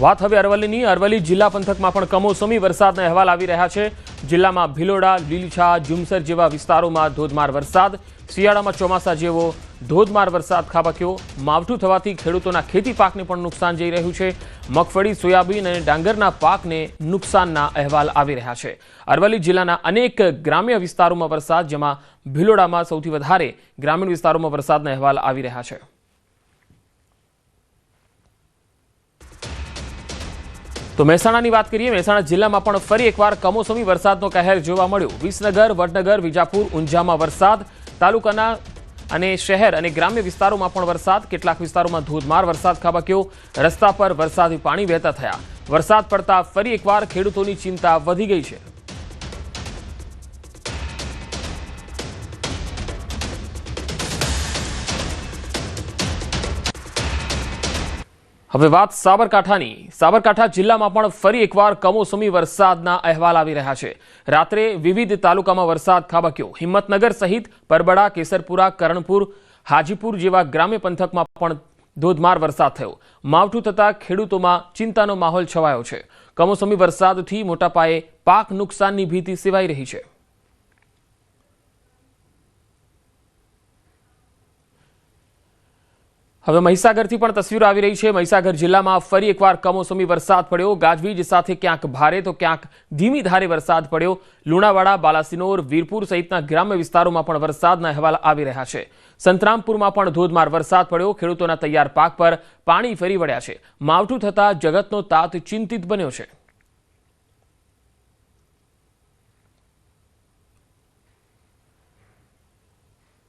વાત હવે અરવલ્લીની. અરવલ્લી જિલ્લા પંથકમાં પણ કમોસમી વરસાદના અહેવાલ આવી રહ્યા છે. જિલ્લામાં ભિલોડા, લીલીછા, જુમસર જેવા વિસ્તારોમાં ધોધમાર વરસાદ. શિયાળામાં ચોમાસા જેવો ધોધમાર વરસાદ ખાબક્યો. માવઠું થવાથી ખેડૂતોના ખેતી પાકને પણ નુકસાન જઈ રહ્યું છે. મગફળી, સોયાબીન અને ડાંગરના પાકને નુકસાનના અહેવાલ આવી રહ્યા છે. અરવલ્લી જિલ્લાના અનેક ગ્રામ્ય વિસ્તારોમાં વરસાદ, જેમાં ભિલોડામાં સૌથી વધારે ગ્રામીણ વિસ્તારોમાં વરસાદના અહેવાલ આવી રહ્યા છે. તો મહેસાણાની વાત કરીએ, મહેસાણા જિલ્લામાં પણ ફરી એકવાર કમોસમી વરસાદનો કહેર જોવા મળ્યો. વિસનગર, વડનગર, વિજાપુર, ઊંઝામાં વરસાદ, તાલુકાના અને શહેર અને ગ્રામ્ય વિસ્તારોમાં પણ વરસાદ, કેટલાક વિસ્તારોમાં ધોધમાર વરસાદ ખાબક્યો, રસ્તા પર વરસાદી પાણી વહેતા થયા. વરસાદ પડતા ફરી એકવાર ખેડૂતોની ચિંતા વધી ગઈ છે. હવે વાત સાબરકાંઠાની. સાબરકાંઠા જિલ્લામાં પણ ફરી એકવાર કમોસમી વરસાદના અહેવાલ આવી રહ્યા છે. રાત્રે વિવિધ તાલુકામાં વરસાદ ખાબક્યો. હિંમતનગર સહિત પરબડા, કેસરપુરા, કરણપુર, હાજીપુર જેવા ગ્રામ્ય પંથકમાં પણ ધોધમાર વરસાદ થયો. માવઠું થતાં ખેડૂતોમાં ચિંતાનો માહોલ છવાયો છે. કમોસમી વરસાદથી મોટા પાયે પાક નુકસાનની ભીતિ સેવાઈ રહી છે. હવે મહીસાગરથી પણ તસવીરો આવી રહી છે. મહીસાગર જિલ્લામાં ફરી એકવાર કમોસમી વરસાદ પડ્યો. ગાજવીજ સાથે ક્યાંક ભારે તો ક્યાંક ધીમી ધારે વરસાદ પડ્યો. લુણાવાડા, બાલાસિનોર, વીરપુર સહિતના ગ્રામ્ય વિસ્તારોમાં પણ વરસાદના અહેવાલ આવી રહ્યા છે. સંતરામપુરમાં પણ ધોધમાર વરસાદ પડ્યો. ખેડૂતોના તૈયાર પાક પર પાણી ફરી વળ્યા છે. માવઠું થતાં જગતનો તાત ચિંતિત બન્યો છે.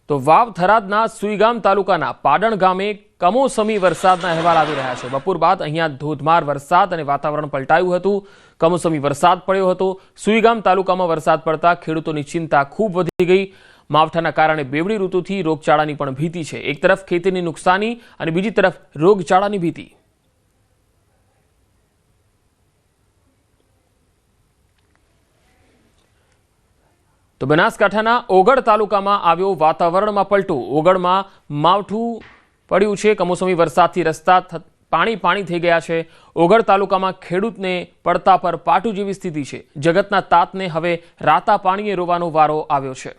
તો વાવ થરાદના સુઈગામ તાલુકાના પાડણ ગામે કમોસમી વરસાદના અહેવાલ આવી રહ્યા છે. બપોર બાદ અહીંયા ધોધમાર વરસાદ અને વાતાવરણ પલટાયું હતું. કમોસમી વરસાદ પડ્યો હતો. સુઈગામ તાલુકામાં વરસાદ પડતા ખેડૂતોની ચિંતા ખૂબ વધી ગઈ. માવઠાના કારણે બેવડી ઋતુથી રોગચાળાની પણ ભીતિ છે. એક તરફ ખેતીની નુકસાની અને બીજી તરફ રોગચાળાની ભીતિ. તો બનાસકાંઠાના ઓગળ તાલુકામાં આવ્યો વાતાવરણમાં પલટો. ઓગળમાં માવઠું પડ્યું છે. કમોસમી વરસાદથી રસ્તા પાણી પાણી થઈ ગયા છે. ઓગળ તાલુકામાં ખેડૂતને પડતા પર પાટું જેવી સ્થિતિ છે. જગતના તાતને હવે રાતા પાણીએ રોવાનો વારો આવ્યો છે.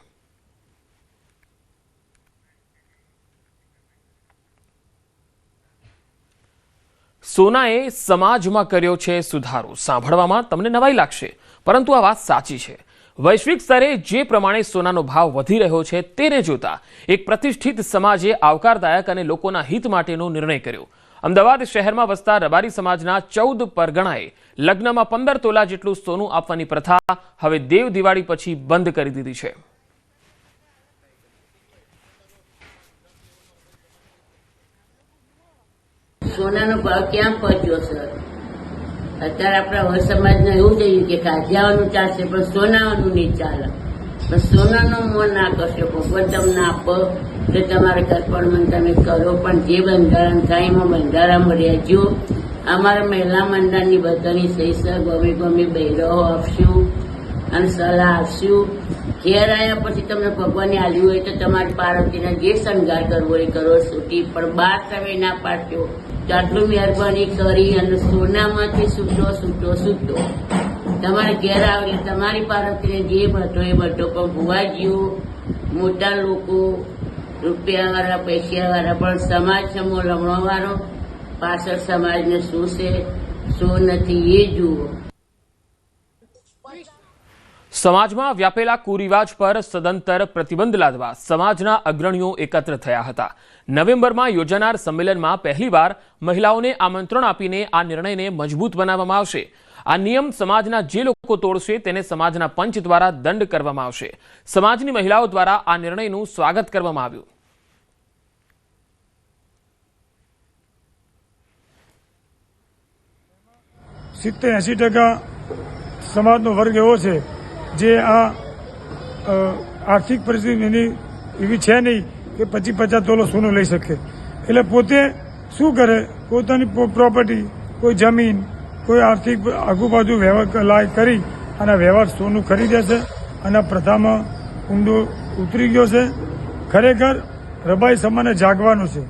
સોનાએ સમાજમાં કર્યો છે સુધારો. સાંભળવામાં તમને નવાઈ લાગશે, પરંતુ આ વાત સાચી છે. વૈશ્વિક સ્તરે જે પ્રમાણે સોનાનો ભાવ વધી રહ્યો છે તેને જોતા એક પ્રતિષ્ઠિત સમાજે આવકારદાયક અને લોકોના હિત માટેનો નિર્ણય કર્યો. અમદાવાદ શહેરમાં વસતા રબારી સમાજના ચૌદ પરગણાએ લગ્નમાં પંદર તોલા જેટલું સોનું આપવાની પ્રથા હવે દેવ દિવાળી પછી બંધ કરી દીધી છે. સોનાનો ભાવ ક્યાં પહોંચ્યો, સર? અત્યારે આપણા વર સમાજને એવું થયું કે કાઢિયાવાનું ચાલશે, પણ સોનાવાનું નહીં ચાલે. પણ સોનાનો મોં ના કરશો, ભગવાન તમને આપો તો તમારે કર્પણમાં તમે કરો, પણ જે બંધારણ થાય એમાં બંધારામાં રહેજો અમારા મહિલા મંડળની બધાની સહી સર ગમે ગમે બહેરો આપશું અને સલાહ આપશું. ઘેર આવ્યા પછી તમને ભગવાને આવ્યું હોય તો તમારી પાર્વતીના જે શણગાર કરવો એ કરો છૂટી પણ બહાર તમે ના પાડશો. તો આટલું મહેરબાની કરી અને સોનામાંથી છૂટો છૂટો છૂટો તમારે ઘેર આવે તમારી પાર્વતીને જે બધો એ બધો પણ ભુવાજીઓ, મોટા લોકો, રૂપિયાવાળા, પૈસાવાળા, પણ સમાજ સમો લમણોવાળો. પાછળ સમાજને શું છે, શું નથી એ જુઓ. સમાજમાં વ્યાપેલા કુરિવાજ પર સદંતર પ્રતિબંધ લાદવા સમાજના અગ્રણીઓ એકત્ર થયા હતા. નવેમ્બરમાં યોજાનાર સંમેલનમાં પહેલીવાર મહિલાઓને આમંત્રણ આપીને આ નિર્ણયને મજબૂત બનાવવામાં આવશે. આ નિયમ સમાજના જે લોકો તોડશે તેને સમાજના પંચ દ્વારા દંડ કરવામાં આવશે. સમાજની મહિલાઓ દ્વારા આ નિર્ણયનું સ્વાગત કરવામાં આવ્યું. સિત્તેર એંસી ટકા સમાજનો વર્ગ એવો છે જે આ આર્થિક પરિસ્થિતિ એની એવી છે નહીં કે પચીસ પચાસ તોલો સોનું લઈ શકે. એટલે પોતે શું કરે? પોતાની પ્રોપર્ટી કોઈ જમીન, કોઈ આર્થિક આગુબાજુ વ્યવહાર લાય કરી અને વ્યવહાર સોનું ખરીદે છે અને પ્રથામાં ઊંડો ઉતરી ગયો છે. ખરેખર રબાઈ સમાને જાગવાનું છે.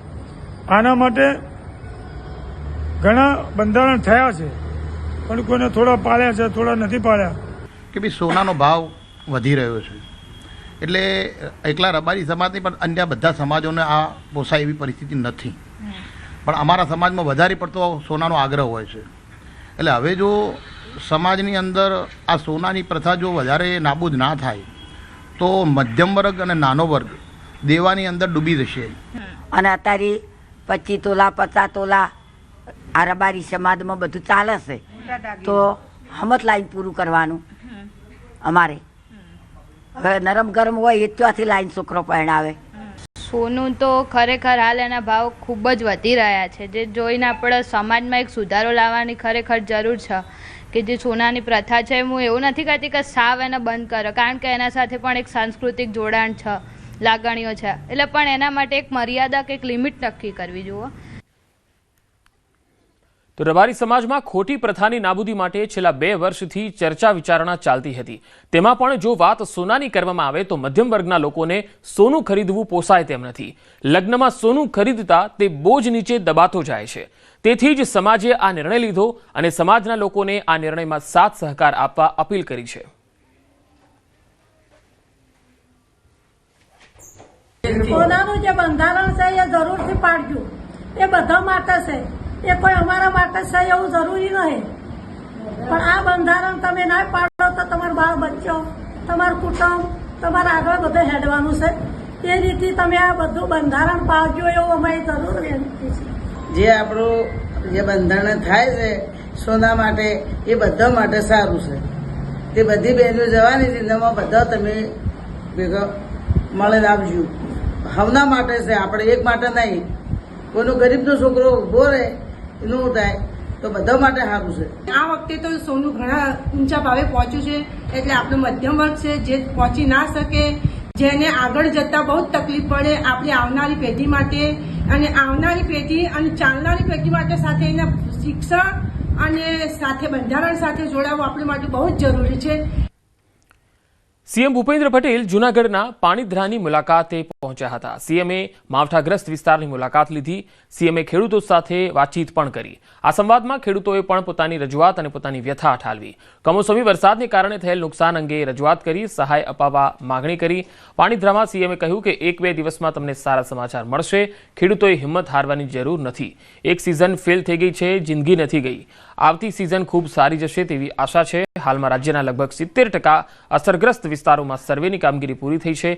આના માટે ઘણા બંધારણ થયા છે. પણ કોઈને થોડા પાળ્યા છે, થોડા નથી પાળ્યા. કે ભાઈ સોનાનો ભાવ વધી રહ્યો છે. એટલે એકલા રબારી સમાજની પણ અન્ય બધા સમાજોને આ પોસાય એવી પરિસ્થિતિ નથી. પણ અમારા સમાજમાં વધારે પડતો સોનાનો આગ્રહ હોય છે. એટલે હવે જો સમાજની અંદર આ સોનાની પ્રથા જો વધારે નાબૂદ ના થાય તો મધ્યમ વર્ગ અને નાનો વર્ગ દેવાની અંદર ડૂબી જશે. અને અત્યારે પચીસ તોલા પચાસ તોલા આ રબારી સમાજમાં બધું ચાલે છે. તો હમત લાઈન પૂરું કરવાનું. અમારે. હવે નરમ ગરમ હોય એ ત્યાંથી લાઈન છોકરો પરણાવે. સોનું તો ખરેખર હાલ એના ભાવ ખૂબ જ વધી રહ્યા છે. જે જોઈને આપણે સમાજમાં એક સુધારો લાવવાની ખરેખર જરૂર છે. કે જે સોનાની પ્રથા છે, હું એવું નથી કહેતી કે સાવ એને બંધ કરો. કારણ કે એના સાથે પણ એક સાંસ્કૃતિક જોડાણ છે, લાગણીઓ છે. એટલે પણ એના માટે એક મર્યાદા કે એક લિમિટ નક્કી કરવી જોઈએ તો રબારી સમાજમાં ખોટી પ્રથાની નાબૂદી માટે છેલ્લા બે વર્ષથી ચર્ચા વિચારણા ચાલતી હતી. તેમાં પણ જો વાત સોનાની કરવામાં આવે તો મધ્યમ વર્ગના લોકોને સોનું ખરીદવું પોસાય તેમ નથી. લગ્નમાં સોનું ખરીદતા તે બોજ નીચે દબાતો જાય છે. તેથી જ સમાજે આ નિર્ણય લીધો અને સમાજના લોકોને આ નિર્ણયમાં સાથ સહકાર આપવા અપીલ કરી છે. સોનાનું જે બંધારણ છે એ જરૂરથી પાડજો. એ બધા માટે છે. એ કોઈ અમારા માટે છે એવું જરૂરી નહીં. પણ આ બંધારણ તમે ના પાડો તો તમારું બાળ બચ્ચો તમારું કુટુંબ, તમારે આગળ બધે હેડવાનું છે. એ રીતે તમે આ બધું બંધારણ પાડજો એવું અમારી જરૂર વિનંતી છે. જે આપણું જે બંધારણ થાય છે, સોના માટે, એ બધા માટે સારું છે. તે બધી બહેનો જવાની જિંદામાં બધા તમે ભેગા મળીને આવજો. હવના માટે છે, આપણે એક માટે નહીં. કોઈનો ગરીબનો છોકરો ઊભો રહે એનું થાય, તો બધા માટે સારું છે. આ વખતે તો સોનું ઘણા ઊંચા ભાવે પહોંચ્યું છે, એટલે આપણો મધ્યમ વર્ગ છે, જે પહોંચી ના શકે, જેને આગળ જતા બહુ તકલીફ પડે આપણી આવનારી પેઢી માટે. અને આવનારી પેઢી અને ચાલનારી પેઢી માટે સાથે એના શિક્ષણ અને સાથે બંધારણ સાથે જોડાવવું આપણી માટે બહુ જ જરૂરી છે. સીએમ ભૂપેન્દ્ર પટેલ જૂનાગઢના પાણીધરાની મુલાકાતે પહોંચ્યા હતા. સીએમએ માવઠાગ્રસ્ત વિસ્તારની મુલાકાત લીધી. સીએમએ ખેડૂતો સાથે વાતચીત પણ કરી. આ સંવાદમાં ખેડૂતોએ પણ પોતાની રજૂઆત અને પોતાની વ્યથા ઠાલવી. કમોસમી વરસાદને કારણે થયેલ નુકસાન અંગે રજૂઆત કરી, સહાય અપાવવા માગણી કરી. પાણીધરામાં સીએમએ કહ્યું કે એક બે દિવસમાં તમને સારા સમાચાર મળશે. ખેડૂતોએ હિંમત હારવાની જરૂર નથી. એક સિઝન ફેલ થઈ ગઈ છે, જિંદગી નથી ગઈ. આવતી સિઝન ખૂબ સારી જશે તેવી આશા છે. હાલમાં રાજ્યના લગભગ સિત્તેર ટકા અસરગ્રસ્ત વિસ્તારોમાં સર્વેની કામગીરી પૂરી થઈ છે.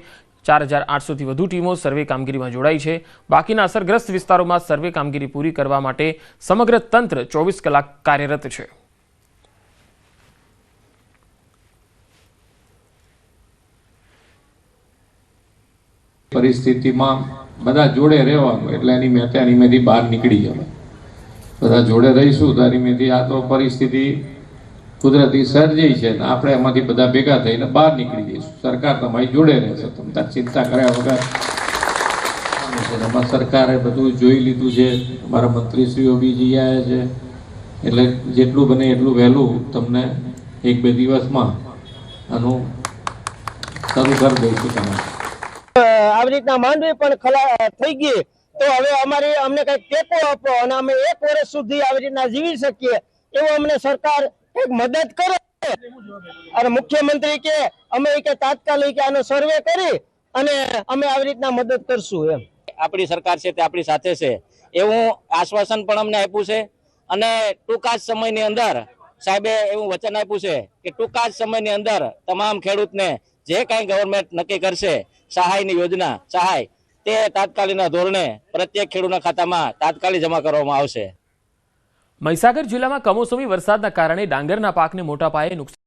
ચાર હજાર આઠસોથી વધુ ટીમો સર્વે કામગીરીમાં જોડાઈ છે. બાકીના અસરગ્રસ્ત વિસ્તારોમાં સર્વે કામગીરી પૂરી કરવા માટે સમગ્ર તંત્ર ચોવીસ કલાક કાર્યરત છે. પરિસ્થિતિમાં બધા જોડે રહેવાનું, એટલે એની મેં એની બહાર નીકળી જવાય બધા જોડે રહીશું, તો એની આ તો પરિસ્થિતિ કુદરતી સર્જાઈ છે ને આપણે એમાંથી બધા ભેગા થઈને બહાર નીકળી જઈશું. સરકાર તમારી જોડે રહેશે તમે ચિંતા કર્યા વગર. એમાં સરકારે બધું જોઈ લીધું છે. અમારા મંત્રીશ્રીઓ બી જઈ આવ્યા છે. એટલે જેટલું બને એટલું વહેલું તમને એક બે દિવસમાં આનું શરૂ કરી દઈશું તમે આવી રીતના માંડવી પણ ખલા થઈ ગઈ. તો હવે અમારે અમને કઈ ટેકો આપો અને અમે એક વર્ષ સુધી આવી રીતના જીવી શકીએ. એવું અમને સરકાર એક મદદ કરે. અને મુખ્યમંત્રી કે, અમે કે તાત્કાલિક આનો સર્વે કરી અને અમે આવી રીતના મદદ કરશું એમ. આપણી સરકાર છે તે આપણી સાથે છે. એવું આશ્વાસન પણ અમને આપ્યું છે. અને ટૂંકા જ સમયની અંદર સાહેબે એવું વચન આપ્યું છે કે ટૂંકા જ સમયની અંદર તમામ ખેડૂતને જે કાંઈ ગવર્મેન્ટ નક્કી કરશે, સહાયની યોજના, સહાય તે તાત્કાલિકના ધોરણે પ્રત્યેક ખેડૂતના ખાતામાં તાત્કાલિક જમા કરવામાં આવશે. મહીસાગર જિલ્લામાં કમોસમી વરસાદના કારણે ડાંગરના પાકને મોટા પાયે નુકસાન